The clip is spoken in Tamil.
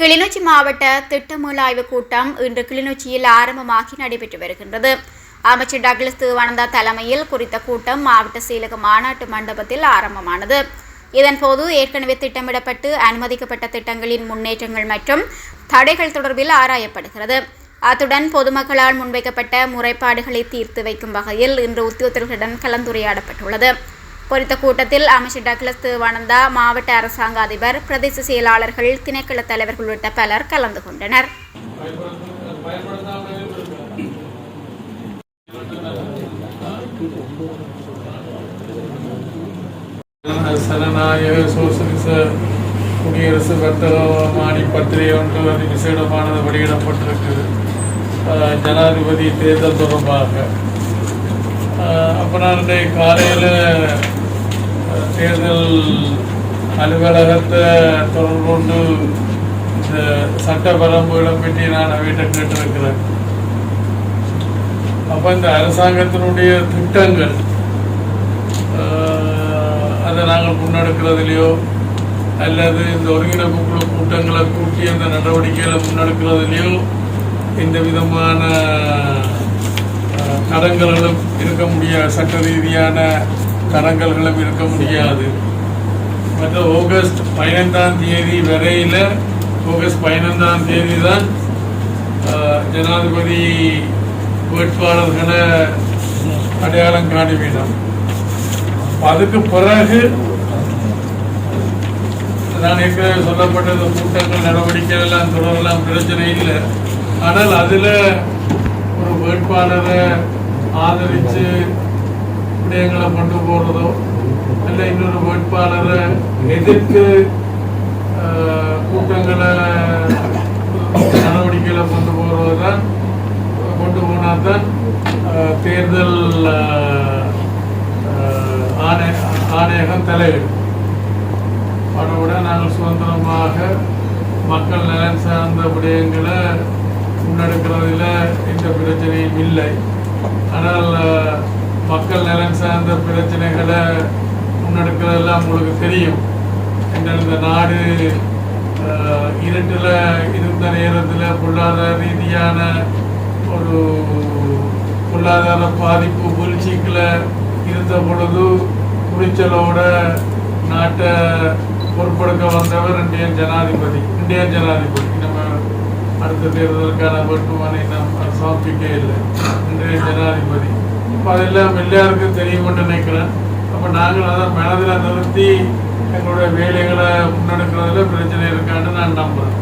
கிளிநொச்சி மாவட்ட திட்டமூலாய்வு கூட்டம் இன்று கிளிநொச்சியில் ஆரம்பமாகி நடைபெற்று வருகின்றது. அமைச்சர் டக்ளஸ் தேவானந்தா தலைமையில் குறித்த கூட்டம் மாவட்ட செயலக மாநாட்டு மண்டபத்தில் ஆரம்பமானது. இதன்போது ஏற்கனவே திட்டமிடப்பட்டு அனுமதிக்கப்பட்ட திட்டங்களின் முன்னேற்றங்கள் மற்றும் தடைகள் தொடர்பில் ஆராயப்படுகிறது. அத்துடன் பொதுமக்களால் முன்வைக்கப்பட்ட முறைப்பாடுகளை தீர்த்து வைக்கும் வகையில் இன்று உத்தியோகத்தர்களுடன் கலந்துரையாடப்பட்டுள்ளது. குறித்த கூட்டத்தில் அமைச்சர் டக்ளஸ் தேவானந்தா மாவட்ட அரசாங்க அதிபர் பிரதேச செயலாளர்கள் திணைக்கள தலைவர்கள் உள்ளிட்ட பலர் கலந்து கொண்டனர். பயன்படுத்த சனநாயக சோசலிச குடியரசு வர்த்தகமானி பத்திரிகை ஒன்று அது விசேடமானது வெளியிடப்பட்டிருக்குது. ஜனாதிபதி தேர்தல் தொடர்பாக. அஹ், அப்ப நான் காலையில் தேர்தல் அலுவலகத்தை தொடர்பு கொண்டு இந்த சட்ட வரம்புகளை பற்றி நான் அவர்கிட்ட கேட்டிருக்கிறேன். அப்போ இந்த அரசாங்கத்தினுடைய திட்டங்கள் அதை நாங்கள் முன்னெடுக்கிறதுலையோ அல்லது இந்த ஒருங்கிணைப்பு குழு கூட்டங்களை கூட்டி அந்த நடவடிக்கைகளை முன்னெடுக்கிறதுலையோ எந்த விதமான ஆஹ், இருக்க முடியாது. சட்ட ரீதியான கரங்கல்களும் இருக்க முடியாது. மற்ற ஆகஸ்ட் பதினைந்தாம் தேதி வரையில் ஆகஸ்ட் பதினைந்தாம் தேதி தான் ஆஹ், ஜனாதிபதி வேட்பாளர்களை அடையாளம் காண வேண்டும் அதுக்கு பிறகு நான் ஏற்கனவே சொல்லப்பட்ட இந்த கூட்டங்கள் நடவடிக்கைகள் எல்லாம் தொடரலாம் பிரச்சனை இல்லை. ஆனால் அதில் ஒரு வேட்பாளரை ஆதரித்து விடயங்களை கொண்டு போகிறதோ இல்லை இன்னொரு வேட்பாளரை எதிர்த்து ஆஹ், கூட்டங்களை நடவடிக்கைகளை கொண்டு போகிறது தான் கொண்டு போனால் தான் தேர்தல் ஆஹ், ஆணை ஆணையகம் தலையிடும். அதை விட நாங்கள் சுதந்திரமாக மக்கள் நலன் சார்ந்த விடயங்களை முன்னெடுக்கிறதுல எந்த பிரச்சனையும் இல்லை. ஆனால் மக்கள் நலன் சார்ந்த பிரச்சனைகளை முன்னெடுக்கிறதெல்லாம் உங்களுக்கு தெரியும். எங்கள் இந்த நாடு இருட்டில் இருந்த நேரத்தில் பொருளாதார ரீதியான ஒரு பொருளாதார பாதிப்பு வீழ்ச்சிக்குள்ள இருந்த பொழுது துணிச்சலோட நாட்டை பொறுப்பெடுக்க வந்தவர் இந்திய ஜனாதிபதி இந்திய ஜனாதிபதி. நம்ம அடுத்த தேர்தலுக்கான வேட்புமனை நாம் சமர்ப்பிக்க இல்லை. இன்றைய ஜனாதிபதி. அதெல்லாம் எல்லாருக்கும் தெரியும்னு நினைக்கிறேன். அப்போ நாங்கள் அதை மனதில் நிறுத்தி எங்களுடைய வேலைகளை முன்னெடுக்கிறதுல பிரச்சனை இருக்கான்னு நான் நம்புகிறேன்